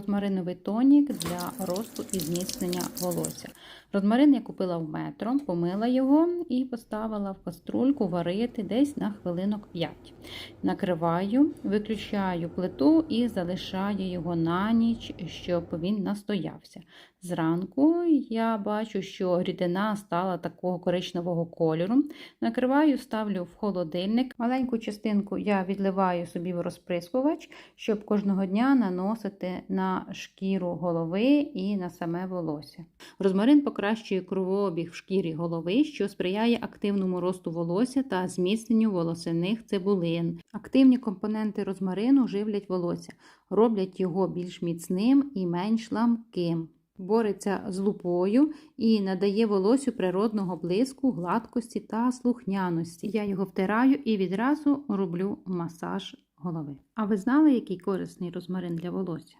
розмариновий тонік для росту і зміцнення волосся. Розмарин я купила в метро, помила його і поставила в каструльку варити десь на хвилинок 5. Накриваю, виключаю плиту і залишаю його на ніч, щоб він настоявся. Зранку я бачу, що рідина стала такого коричневого кольору. Накриваю, ставлю в холодильник. Маленьку частинку я відливаю собі в розприскувач, щоб кожного дня наносити на шкіру голови і на саме волосся. Розмарин покращує кровообіг в шкірі голови, що сприяє активному росту волосся та зміцненню волосяних цибулин. Активні компоненти розмарину живлять волосся, роблять його більш міцним і менш ламким. Бореться з лупою і надає волосю природного блиску, гладкості та слухняності. Я його втираю і відразу роблю масаж голови. А ви знали, який корисний розмарин для волосся?